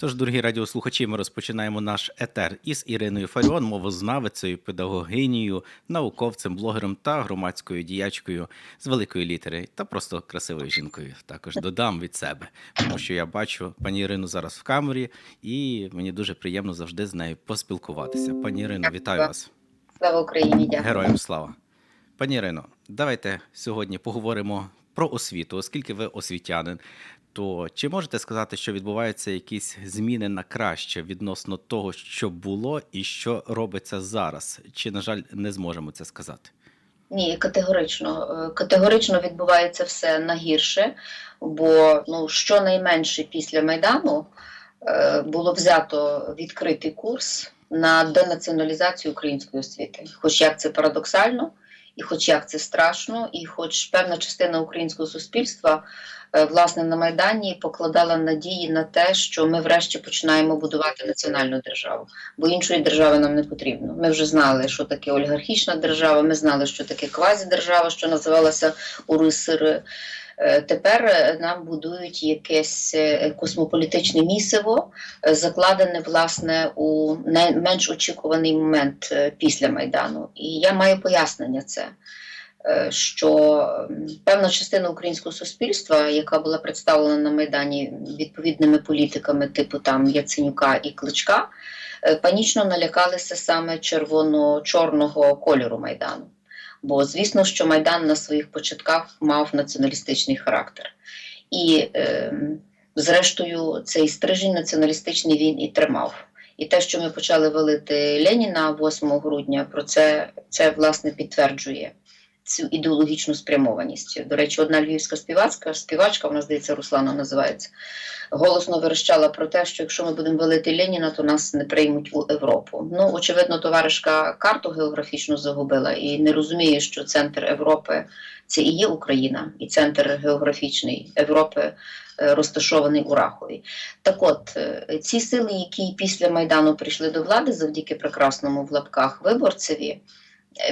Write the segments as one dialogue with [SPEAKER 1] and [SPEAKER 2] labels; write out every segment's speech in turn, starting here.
[SPEAKER 1] Тож, дорогі радіослухачі, ми розпочинаємо наш етер із Іриною Фаріон, мовознавицею, педагогинею, науковцем, блогером та громадською діячкою з великої літери та просто красивою жінкою. Також додам від себе, тому що я бачу пані Ірину зараз в камері, і мені дуже приємно завжди з нею поспілкуватися. Пані Ірино, вітаю вас.
[SPEAKER 2] Слава Україні, дякую.
[SPEAKER 1] Героям слава. Пані Ірино, давайте сьогодні поговоримо про освіту, оскільки ви освітянин. То чи можете сказати, що відбуваються якісь зміни на краще відносно того, що було і що робиться зараз? Чи, на жаль, не зможемо це сказати?
[SPEAKER 2] Ні, категорично. Е, Категорично відбувається все на гірше, бо ну, щонайменше після Майдану е, було взято відкритий курс на денаціоналізацію української освіти. Хоч як це парадоксально, і хоч як це страшно, і хоч певна частина українського суспільства е, власне на Майдані покладала надії на те, що ми врешті починаємо будувати національну державу, бо іншої держави нам не потрібно. Ми вже знали, що таке олігархічна держава, ми знали, що таке квазідержава, що називалася УРСР. Е, Тепер е, нам будують якесь е, космополітичне місиво, закладене власне у найменш очікуваний момент після Майдану. І я маю пояснення це. Що певна частина українського суспільства, яка була представлена на Майдані відповідними політиками, типу там Яценюка і Кличка, панічно налякалися саме червоно-чорного кольору Майдану. Бо звісно, що Майдан на своїх початках мав націоналістичний характер. І, е, зрештою, цей стрижень націоналістичний він і тримав. І те, що ми почали валити Леніна 8 грудня, про це, це власне підтверджує цю ідеологічну спрямованість. До речі, одна львівська співачка, співачка, вона здається, Руслана називається, голосно верещала про те, що якщо ми будемо валити Леніна, то нас не приймуть у Європу. Ну, очевидно, товаришка карту географічно загубила і не розуміє, що центр Європи це і є Україна, і центр географічний Європи е, розташований у Рахові. Так от, е, ці сили, які після Майдану прийшли до влади завдяки прекрасному в лапках виборцеві,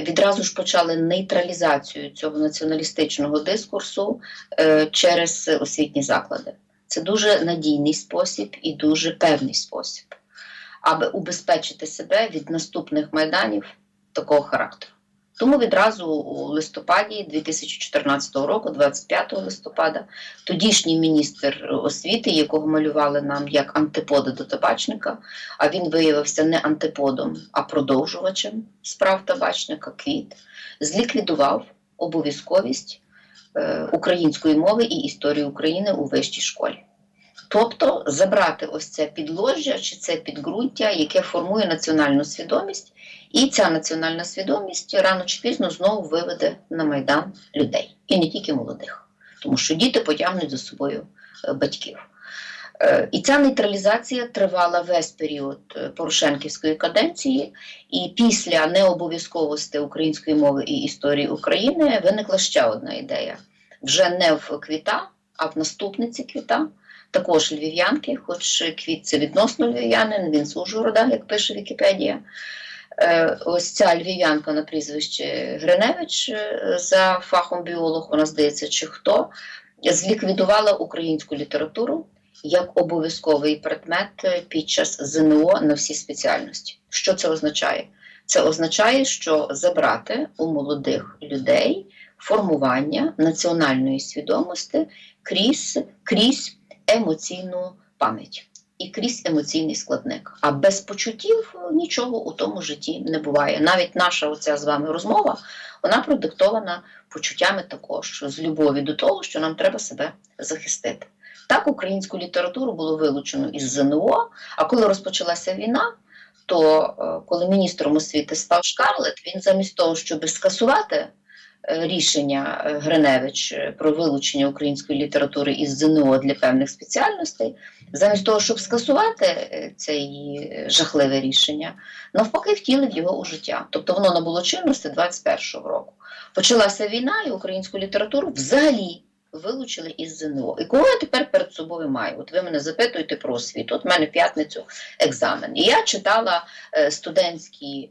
[SPEAKER 2] відразу ж почали нейтралізацію цього націоналістичного дискурсу е, через освітні заклади. Це дуже надійний спосіб і дуже певний спосіб, аби убезпечити себе від наступних майданів такого характеру. Тому відразу у листопаді 2014 року, 25 листопада, тодішній міністр освіти, якого малювали нам як антипода до табачника, а він виявився не антиподом, а продовжувачем справ табачника, квіт, зліквідував обов'язковість е, української мови і історії України у вищій школі. Тобто забрати ось це підложжя чи це підґрунтя, яке формує національну свідомість, і ця національна свідомість рано чи пізно знову виведе на майдан людей, і не тільки молодих, тому що діти потягнуть за собою е, батьків. Е, І ця нейтралізація тривала весь період е, Порошенківської каденції, і після необов'язковості української мови і історії України виникла ще одна ідея: вже не в квіта, а в наступниці квіта. Також львів'янки, хоч квіт це відносно львів'янин, він з Ужгорода, як пише Вікіпедія. Е, Ось ця львів'янка на прізвище Гриневич е, за фахом біолог, вона здається, чи хто, зліквідувала українську літературу як обов'язковий предмет е, під час ЗНО на всі спеціальності. Що це означає? Це означає, що забрати у молодих людей формування національної свідомості крізь, крізь емоційну пам'ять і крізь емоційний складник. А без почуттів нічого у тому житті не буває. Навіть наша оця з вами розмова вона продиктована почуттями також з любові до того, що нам треба себе захистити. Так, українську літературу було вилучено із ЗНО, а коли розпочалася війна, то е, коли міністром освіти став Шкарлет, він замість того, щоб скасувати е, рішення е, Гриневич е, про вилучення української літератури із ЗНО для певних спеціальностей, замість того, щоб скасувати е, це її жахливе рішення, навпаки втілив його у життя. Тобто воно набуло чинності 21-го року. Почалася війна, і українську літературу взагалі вилучили із ЗНО. І кого я тепер перед собою маю? От ви мене запитуєте про освіту. От в мене п'ятницю екзамен. І я читала е, студентські.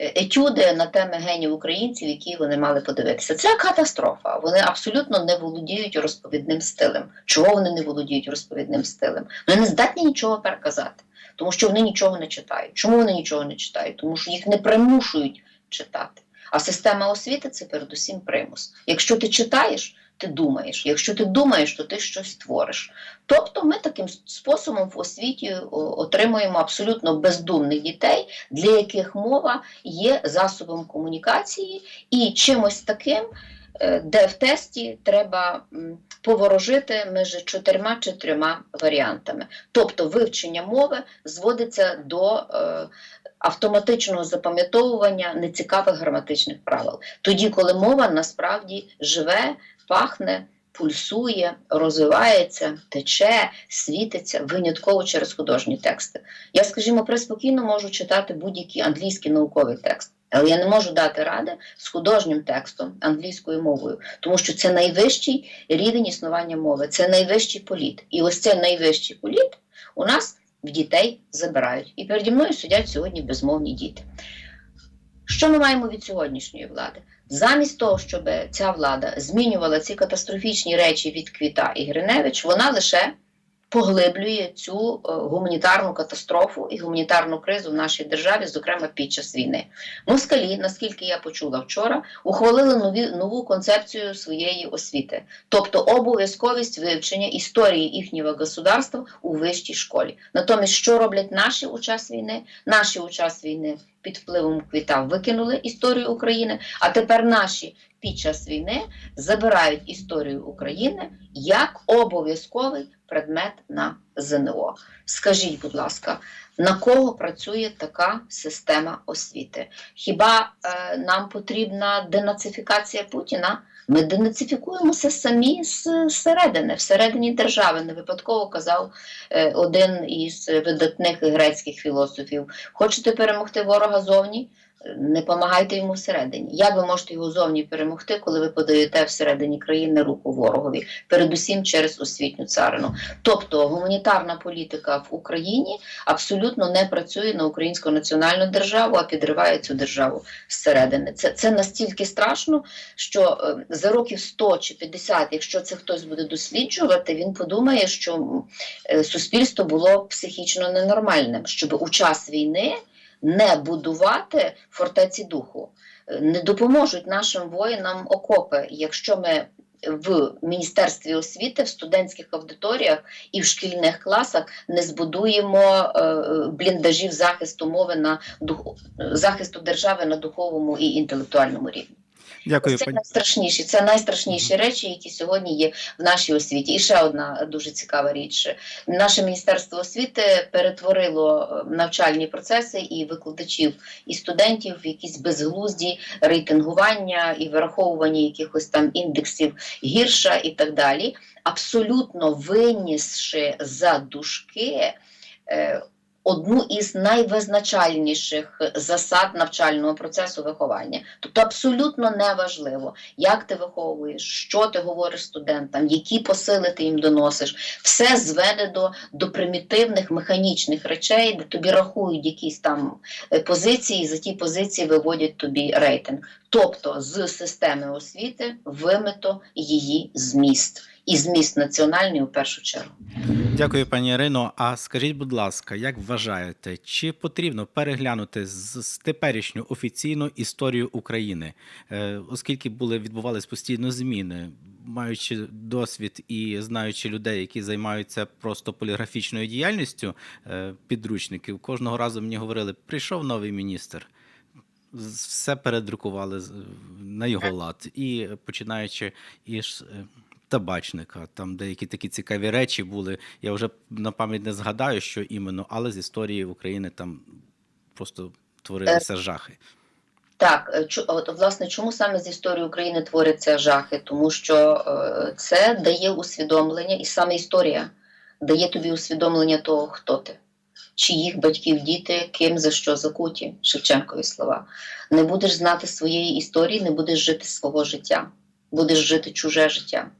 [SPEAKER 2] Етюди на теми генів українців, які вони мали подивитися. Це катастрофа. Вони абсолютно не володіють розповідним стилем. Чого вони не володіють розповідним стилем? Вони не здатні нічого переказати, тому що вони нічого не читають. Чому вони нічого не читають? Тому що їх не примушують читати. А система освіти це передусім примус. Якщо ти читаєш, ти думаєш. Якщо ти думаєш, то ти щось твориш. Тобто ми таким способом в освіті отримуємо абсолютно бездумних дітей, для яких мова є засобом комунікації і чимось таким, е, де в тесті треба поворожити між чотирма чи трьома варіантами. Тобто вивчення мови зводиться до е, автоматичного запам'ятовування нецікавих граматичних правил. Тоді, коли мова насправді живе, пахне, пульсує, розвивається, тече, світиться винятково через художні тексти. Я, скажімо, приспокійно можу читати будь-який англійський науковий текст. Але я не можу дати ради з художнім текстом англійською мовою, тому що це найвищий рівень існування мови, це найвищий політ. І ось цей найвищий політ у нас в дітей забирають. І переді мною сидять сьогодні безмовні діти. Що ми маємо від сьогоднішньої влади? Замість того, щоб ця влада змінювала ці катастрофічні речі від Квіта і Гриневич, вона лише поглиблює цю е, гуманітарну катастрофу і гуманітарну кризу в нашій державі, зокрема під час війни. Москалі, наскільки я почула вчора, ухвалили нові, нову концепцію своєї освіти, тобто обов'язковість вивчення історії їхнього государства у вищій школі. Натомість, що роблять наші у час війни? Наші у час війни під впливом квіта викинули історію України, а тепер наші під час війни забирають історію України як обов'язковий предмет на ЗНО. Скажіть, будь ласка, на кого працює така система освіти? Хіба е, нам потрібна денацифікація Путіна? Ми денацифікуємося самі зсередини, всередині держави. Не випадково казав е, один із видатних грецьких філософів: хочете перемогти ворога зовні? Не помагайте йому всередині. Як ви можете його зовні перемогти, коли ви подаєте всередині країни руку ворогові, передусім через освітню царину? Тобто гуманітарна політика в Україні абсолютно не працює на українську національну державу, а підриває цю державу зсередини. Це, це настільки страшно, що е, за років 100 чи 50, якщо це хтось буде досліджувати, він подумає, що е, суспільство було психічно ненормальним, щоб у час війни не будувати фортеці духу. Е, Не допоможуть нашим воїнам окопи, якщо ми в Міністерстві освіти, в студентських аудиторіях і в шкільних класах не збудуємо е, бліндажів захисту мови на духу захисту держави на духовому і інтелектуальному рівні.
[SPEAKER 1] Дякую,
[SPEAKER 2] Це
[SPEAKER 1] пані.
[SPEAKER 2] найстрашніші, це найстрашніші речі, які сьогодні є в нашій освіті. І ще одна дуже цікава річ: наше міністерство освіти перетворило е, навчальні процеси і викладачів і студентів в якісь безглузді рейтингування і вираховування якихось там індексів гірша і так далі, абсолютно винісши за дужки е, одну із найвизначальніших засад навчального процесу виховання. Тобто абсолютно неважливо, як ти виховуєш, що ти говориш студентам, які посили ти їм доносиш. Все зведе до, до примітивних механічних речей, де тобі рахують якісь там е, позиції, і за ті позиції виводять тобі рейтинг. Тобто з системи освіти вимито її зміст. І зміст національний у першу чергу.
[SPEAKER 1] Дякую, пані Ірино. А скажіть, будь ласка, як вважаєте, чи потрібно переглянути з, з теперішню офіційну історію України, е, оскільки були відбувались постійно зміни, маючи досвід і знаючи людей, які займаються просто поліграфічною діяльністю е, підручників, кожного разу мені говорили: прийшов новий міністр. Все передрукували на його лад, і починаючи із е, табачника, там деякі такі цікаві речі були. Я вже на пам'ять не згадаю, що іменно, але з історії України там просто творилися жахи.
[SPEAKER 2] Так, е, от, власне, чому саме з історії України творяться жахи? Тому що е, це дає усвідомлення, і саме історія дає тобі усвідомлення того, хто ти, чиїх батьків діти, ким за що закуті, Шевченкові слова. Не будеш знати своєї історії, не будеш жити свого життя, будеш жити чуже життя.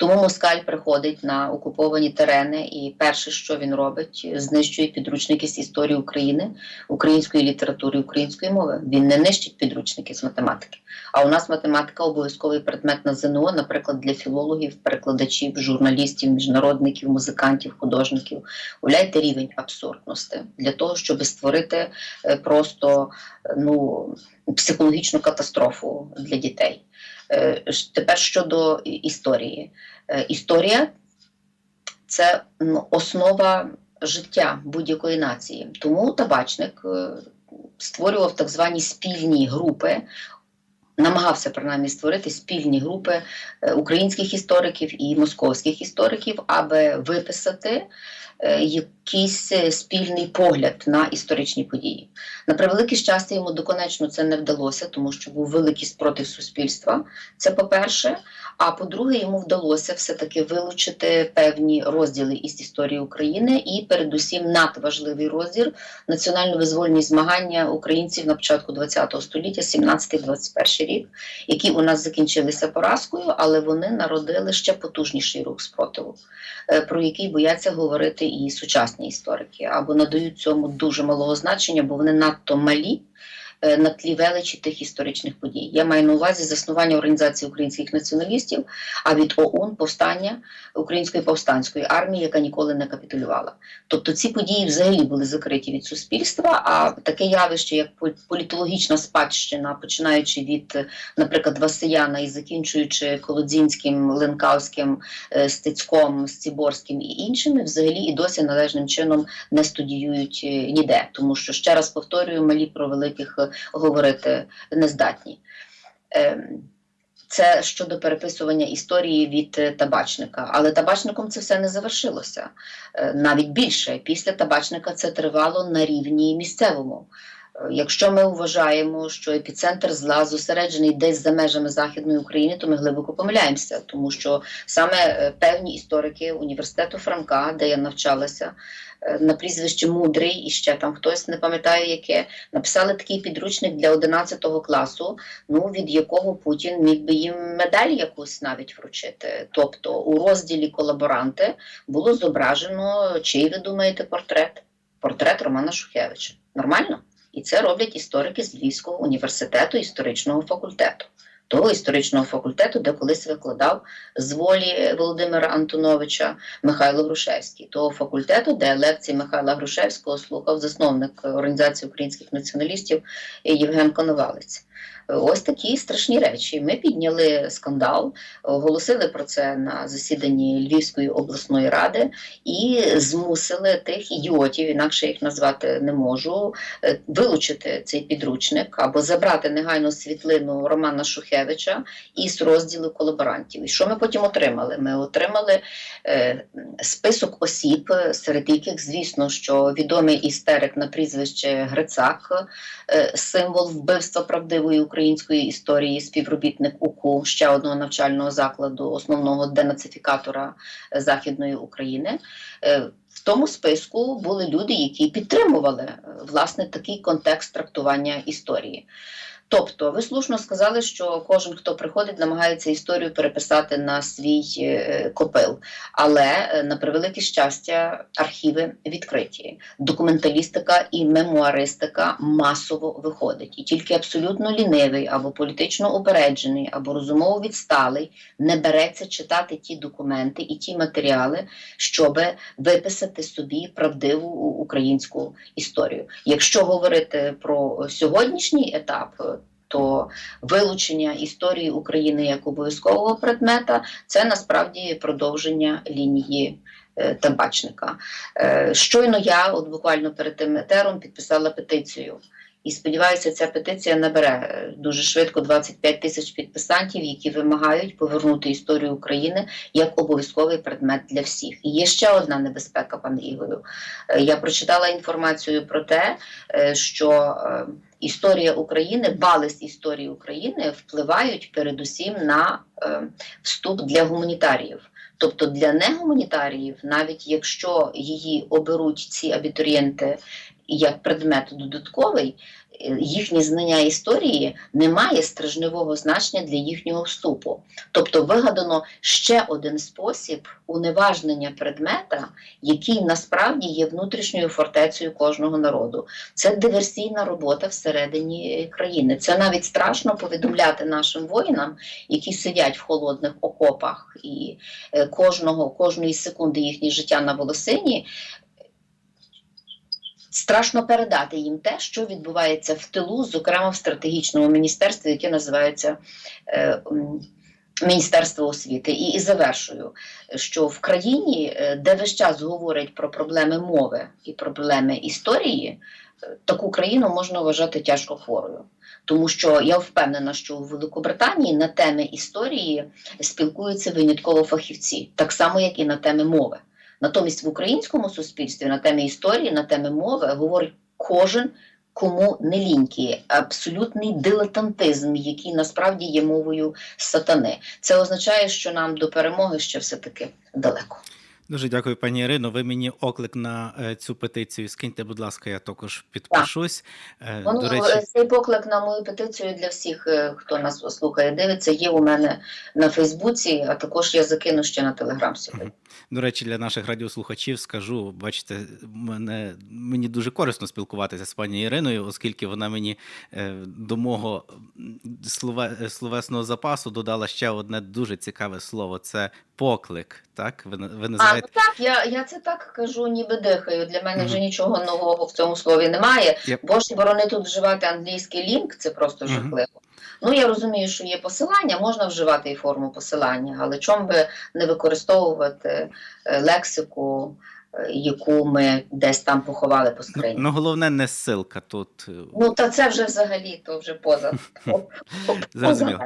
[SPEAKER 2] Тому москаль приходить на окуповані терени, і перше, що він робить, знищує підручники з історії України, української літератури, української мови. Він не нищить підручники з математики. А у нас математика обов'язковий предмет на ЗНО, наприклад, для філологів, перекладачів, журналістів, міжнародників, музикантів, художників. Уявляєте рівень абсурдності для того, щоб створити е, просто е, ну, психологічну катастрофу для дітей. Е, Тепер щодо історії. Е, Історія це основа життя будь-якої нації. Тому табачник е, створював так звані спільні групи. Намагався принаймні створити спільні групи українських істориків і московських істориків, аби виписати якийсь е, спільний погляд на історичні події. На превелике щастя, йому доконечно це не вдалося, тому що був великий спротив суспільства. Це по-перше. А по-друге, йому вдалося все-таки вилучити певні розділи із історії України і, передусім, надважливий розділ національно-визвольні змагання українців на початку ХХ століття, 17-21 рік, які у нас закінчилися поразкою, але вони народили ще потужніший рух спротиву, е, про який бояться говорити і сучасні історики, або надають цьому дуже малого значення, бо вони надто малі. Е, На тлі величі тих історичних подій. Я маю на увазі заснування організації українських націоналістів, а від ОУН повстання Української повстанської армії, яка ніколи не капітулювала. Тобто ці події взагалі були закриті від суспільства. А таке явище, як пол- політологічна спадщина, починаючи від, наприклад, Васияна і закінчуючи Колодзінським, Ленкавським, е, Стецьком, Сціборським і іншими, взагалі і досі належним чином не студіюють е, ніде, тому що ще раз повторюю, малі про великих говорити не. Ем, Це щодо переписування історії від е, табачника. Але табачником це все не завершилося. Е, Навіть більше після табачника це тривало на рівні місцевому. Е, Якщо ми вважаємо, що епіцентр зла зосереджений десь за межами Західної України, то ми глибоко помиляємося, тому що саме певні історики університету Франка, де я навчалася, на прізвище Мудрий, і ще там хтось не пам'ятає, яке написали такий підручник для 11 класу, ну від якого Путін міг би їм медаль якусь навіть вручити. Тобто у розділі колаборанти було зображено, чий ви думаєте портрет? Портрет Романа Шухевича. Нормально? І це роблять історики з Львівського університету історичного факультету. Того історичного факультету, де колись викладав з волі Володимира Антоновича Михайло Грушевський, того факультету, де лекції Михайла Грушевського слухав засновник Організації українських націоналістів Євген Коновалець. Ось такі страшні речі. Ми підняли скандал, оголосили про це на засіданні Львівської обласної ради і змусили тих ідіотів, інакше їх назвати не можу, е, вилучити цей підручник або забрати негайно світлину Романа Шухевича із розділу колаборантів. І що ми потім отримали? Ми отримали е, список осіб, серед яких, звісно, що відомий істерик на прізвище Грицак, е, символ вбивства правдивої української історії, співробітник УКУ, ще одного навчального закладу, основного денацифікатора е, Західної України. Е, В тому списку були люди, які підтримували е, власне такий контекст трактування історії. Тобто, ви слушно сказали, що кожен, хто приходить, намагається історію переписати на свій е, копил. Але е, на превелике щастя, архіви відкриті. Документалістика і мемуаристика масово виходить. І тільки абсолютно лінивий або політично упереджений, або розумово відсталий не береться читати ті документи і ті матеріали, щоб виписати собі правдиву українську історію. Якщо говорити про сьогоднішній етап, то вилучення історії України як обов'язкового предмета це насправді продовження лінії е, табачника. Е, Щойно я, от буквально перед тим етером, підписала петицію. І сподіваюся, ця петиція набере е, дуже швидко 25 тисяч підписантів, які вимагають повернути історію України як обов'язковий предмет для всіх. І є ще одна небезпека, пане Ігорю. Я прочитала інформацію про те, що історія України, балес історії України впливають передусім на е, вступ для гуманітаріїв. Тобто для негуманітаріїв, навіть якщо її оберуть ці абітурієнти як предмет додатковий, їхнє знання історії не має стражневого значення для їхнього вступу. Тобто вигадано ще один спосіб уневажнення предмета, який насправді є внутрішньою фортецею кожного народу. Це диверсійна робота всередині країни. Це навіть страшно повідомляти нашим воїнам, які сидять в холодних окопах і е, кожного кожної секунди їхнє життя на волосині. Страшно передати їм те, що відбувається в тилу, зокрема в стратегічному міністерстві, яке називається е, Міністерство освіти. І, і завершую, що в країні, е, де весь час говорять про проблеми мови і проблеми історії, е, таку країну можна вважати тяжко хворою. Тому що я впевнена, що у Великобританії на теми історії спілкуються винятково фахівці, так само як і на теми мови. Натомість в українському суспільстві на темі історії, на теми мови говорить кожен, кому не лінькі, абсолютний дилетантизм, який насправді є мовою сатани. Це означає, що нам до перемоги ще все таки далеко.
[SPEAKER 1] Дуже дякую, пані Ірино. Ви мені оклик на е, цю петицію скиньте, будь ласка, я також підпишусь. Е,
[SPEAKER 2] Воно
[SPEAKER 1] До речі,
[SPEAKER 2] е, цей поклик на мою петицію для всіх, хто нас слухає, дивиться, є у мене на Фейсбуці, а також я закину ще на Телеграм сьогодні.
[SPEAKER 1] До речі, для наших радіослухачів скажу, бачите, мене мені дуже корисно спілкуватися з пані Іриною, оскільки вона мені до мого словесного запасу додала ще одне дуже цікаве слово: це поклик. Так, ви, ви ви
[SPEAKER 2] А,
[SPEAKER 1] називаєте
[SPEAKER 2] ну так, я, я це так кажу, ніби дихаю. Для мене
[SPEAKER 1] Мгм.
[SPEAKER 2] вже нічого нового в цьому слові немає.
[SPEAKER 1] Yep.
[SPEAKER 2] Бо ж борони тут вживати англійський лінк, це просто жахливо. Ну я розумію, що є посилання, можна вживати і форму посилання, але чому би не використовувати е, лексику, яку ми десь там поховали по
[SPEAKER 1] ну,
[SPEAKER 2] скрині.
[SPEAKER 1] ну, головне не ссилка тут. е,
[SPEAKER 2] Ну, та це вже взагалі, то вже поза, по- по-
[SPEAKER 1] Зрозуміло.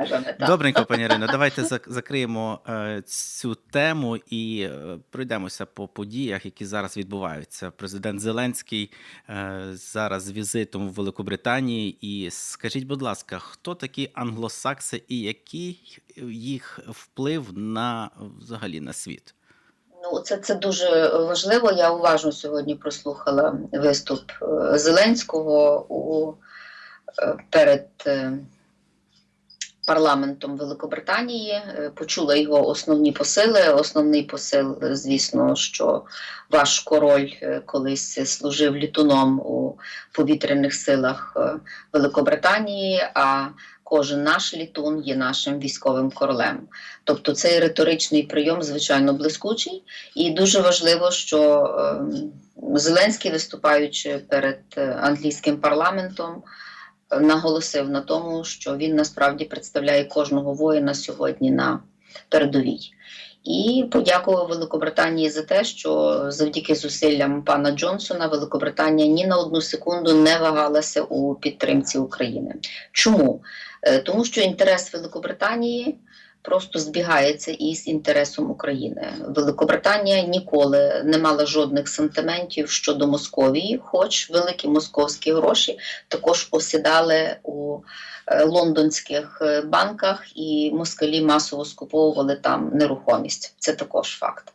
[SPEAKER 1] Добренько, пані Ірино, давайте зак- закриємо е, цю тему і е, пройдемося по подіях, які зараз відбуваються. Президент Зеленський е, зараз з візитом в Великобританії. І скажіть, будь ласка, хто такі англосакси і який їх вплив на взагалі на світ?
[SPEAKER 2] Ну, це, це дуже важливо. Я уважно сьогодні прослухала виступ е, Зеленського у, е, перед е, парламентом Великобританії. Почула його основні посили. Основний посил, звісно, що ваш король колись служив літуном у повітряних силах Великобританії. а Кожен наш літун є нашим військовим королем. Тобто цей риторичний прийом, звичайно, блискучий, і дуже важливо, що ем, Зеленський, виступаючи перед е, англійським парламентом, е, наголосив на тому, що він насправді представляє кожного воїна сьогодні на передовій. І подякував Великобританії за те, що завдяки зусиллям пана Джонсона Великобританія ні на одну секунду не вагалася у підтримці України. Чому? Е, Тому що інтерес Великобританії просто збігається із інтересом України. Великобританія ніколи не мала жодних сантиментів щодо Московії, хоч великі московські гроші також осідали у е, лондонських е, банках, і москалі масово скуповували там нерухомість. Це також факт.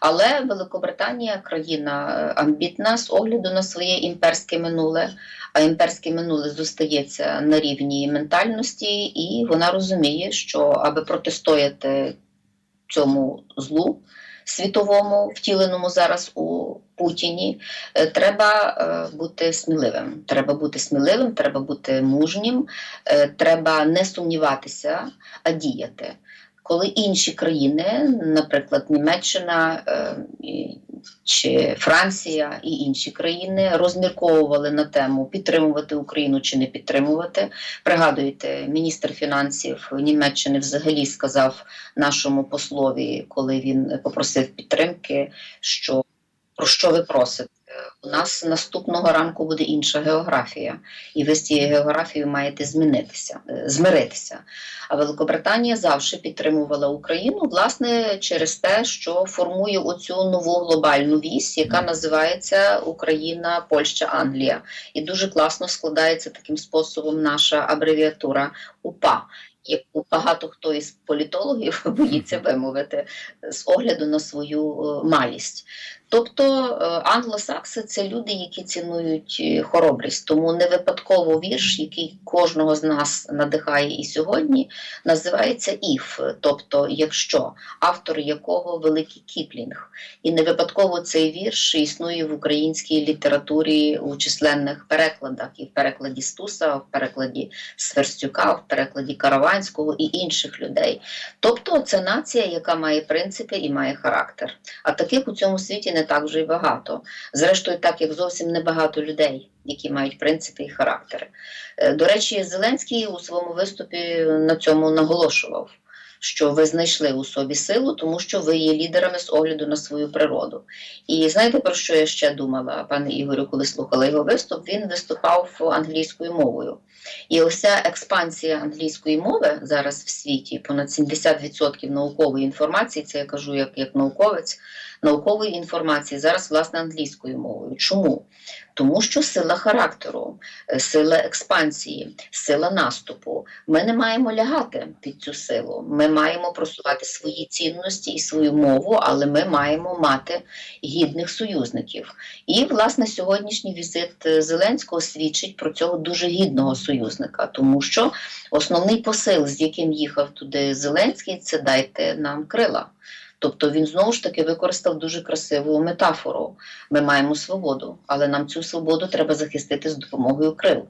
[SPEAKER 2] Але Великобританія країна амбітна з огляду на своє імперське минуле. Імперське минуле зостається на рівні ментальності, і вона розуміє, що аби протистояти цьому злу світовому, втіленому зараз у Путіні, е, треба е, бути сміливим. Треба бути сміливим, треба бути мужнім, е, треба не сумніватися, а діяти. Коли інші країни, наприклад, Німеччина е, чи Франція і інші країни розмірковували на тему підтримувати Україну чи не підтримувати. Пригадуєте, міністр фінансів Німеччини взагалі сказав нашому послові, коли він попросив підтримки, що про що ви просите? У нас наступного ранку буде інша географія, і ви з цією географією маєте змінитися, е, змиритися. А Великобританія завжди підтримувала Україну власне через те, що формує оцю нову глобальну вісь, яка називається Україна, Польща, Англія. І дуже класно складається таким способом наша абревіатура УПА. Яку багато хто із політологів боїться вимовити з огляду на свою е, малість. Тобто е, англосакси це люди, які цінують е, хоробрість. Тому не випадково вірш, який кожного з нас надихає і сьогодні, називається «If», тобто якщо, автор якого великий Кіплінг. І не випадково цей вірш існує в українській літературі у численних перекладах, і в перекладі Стуса, в перекладі Сверстюка, в перекладі Караванського і інших людей. Тобто це нація, яка має принципи і має характер. А таких у цьому світі не так вже й багато. Зрештою, так як зовсім небагато людей, які мають принципи і характери. Е, До речі, Зеленський у своєму виступі на цьому наголошував. Що ви знайшли у собі силу, тому що ви є лідерами з огляду на свою природу. І знаєте, про що я ще думала, пане Ігорю, коли слухала його виступ? Він виступав англійською мовою. І ось ця експансія англійської мови зараз в світі, понад 70% наукової інформації, це я кажу як, як науковець, наукової інформації зараз власне англійською мовою. Чому? Тому що сила характеру, е, сила експансії, сила наступу. Ми не маємо лягати під цю силу. Ми маємо просувати свої цінності і свою мову, але ми маємо мати гідних союзників. І власне сьогоднішній візит е, Зеленського свідчить про цього дуже гідного союзника, тому що основний посил, з яким їхав туди Зеленський, це дайте нам крила. Тобто він знову ж таки використав дуже красиву метафору. Ми маємо свободу, але нам цю свободу треба захистити з допомогою крил.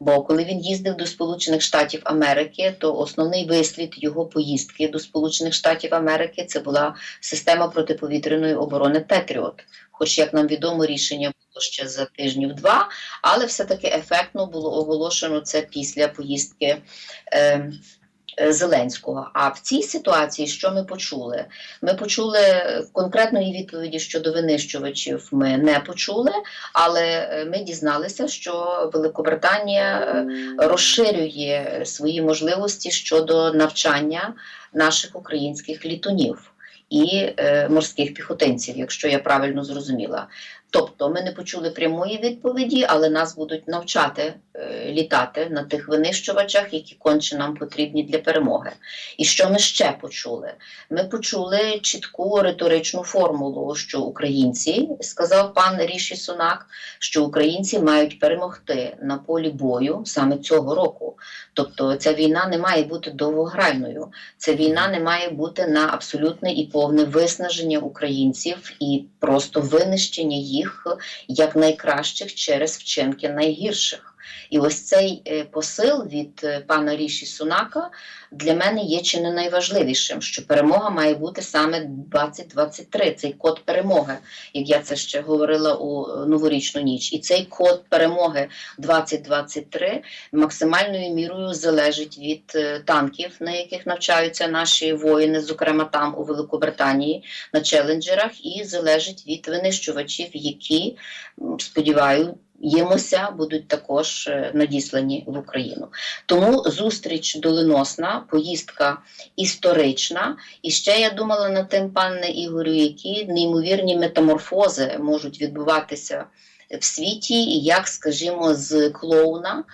[SPEAKER 2] Бо коли він їздив до Сполучених Штатів Америки, то основний вислід його поїздки до Сполучених Штатів Америки це була система протиповітряної оборони Петріот. Хоч, як нам відомо, рішення було ще за тижнів два, але все-таки ефектно було оголошено це після поїздки. Е, Зеленського. А в цій ситуації що ми почули? Ми почули е, конкретної відповіді щодо винищувачів. Ми не почули, але е, ми дізналися, що Великобританія е, розширює свої можливості щодо навчання наших українських літунів. І е, морських піхотинців, якщо я правильно зрозуміла. Тобто ми не почули прямої відповіді, але нас будуть навчати е, літати на тих винищувачах, які конче нам потрібні для перемоги. І що ми ще почули? Ми почули чітку риторичну формулу, що українці, сказав пан Ріші Сунак, що українці мають перемогти на полі бою саме цього року. Тобто ця війна не має бути довгограйною. Ця війна не має бути на абсолютне і повне виснаження українців і просто винищення їх як найкращих через вчинки найгірших. І ось цей е, посил від е, пана Ріші Сунака для мене є чи не найважливішим, що перемога має бути саме 2023, цей код перемоги, як я це ще говорила у е, новорічну ніч. І цей код перемоги 2023 максимальною мірою залежить від танків, на яких навчаються наші воїни, зокрема там у Великобританії на челенджерах, і залежить від винищувачів, які сподіваюся. Ємося будуть також е, надіслані в Україну. Тому зустріч доленосна, поїздка історична. І ще я думала над тим, пане Ігорю, які неймовірні метаморфози можуть відбуватися в світі, як, скажімо, з клоуна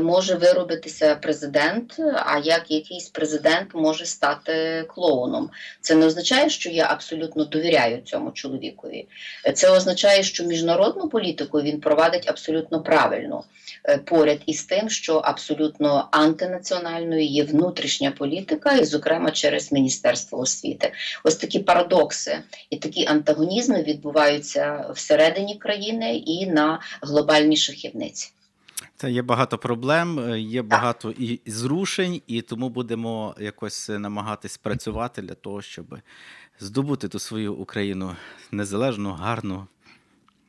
[SPEAKER 2] може виробитися президент, а як якийсь президент може стати клоуном. Це не означає, що я абсолютно довіряю цьому чоловікові. Це означає, що міжнародну політику він провадить абсолютно правильно. Е, Поряд із тим, що абсолютно антинаціональною є внутрішня політика, і, зокрема, через Міністерство освіти. Ось такі парадокси і такі антагонізми відбуваються всередині країни і на глобальній шахівниці.
[SPEAKER 1] Це є багато проблем, е, є багато і зрушень, і тому будемо якось намагатись працювати для того, щоб здобути ту свою Україну незалежну, гарну.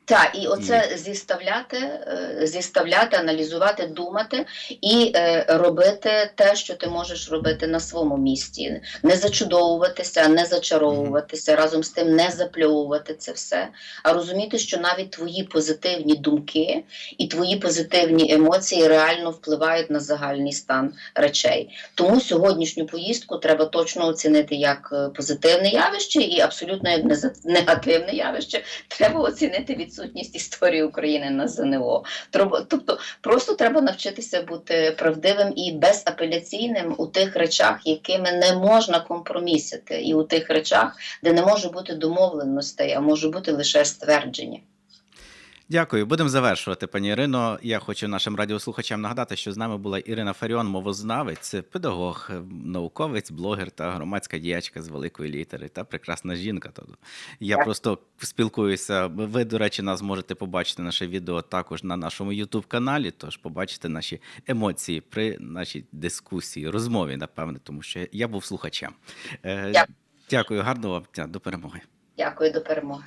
[SPEAKER 2] Так, і оце зіставляти, е, зіставляти, аналізувати, думати і е, робити те, що ти можеш робити на своєму місці. Не зачудовуватися, не зачаровуватися, разом з тим не запльовувати це все, а розуміти, що навіть твої позитивні думки і твої позитивні емоції реально впливають на загальний стан речей. Тому сьогоднішню поїздку треба точно оцінити як е, позитивне явище і абсолютно як негативне явище. Треба оцінити від відсутність історії України на ЗНО. Тобто, просто треба навчитися бути правдивим і безапеляційним у тих речах, якими не можна компромісити, і у тих речах, де не може бути домовленостей, а може бути лише ствердження.
[SPEAKER 1] Дякую. Будемо завершувати, пані Ірино. Я хочу нашим радіослухачам нагадати, що з нами була Ірина Фаріон, мовознавець, педагог, науковець, блогер та громадська діячка з великої літери та прекрасна жінка. Тобто я
[SPEAKER 2] Так.
[SPEAKER 1] просто спілкуюся. Ви, до речі, нас можете побачити наше відео також на нашому youtube каналі. Тож побачите наші емоції при нашій дискусії, розмові, напевне, тому що я був слухачем. Е,
[SPEAKER 2] Дякую.
[SPEAKER 1] Дякую, гарного вам дня, до перемоги.
[SPEAKER 2] Дякую, до перемоги.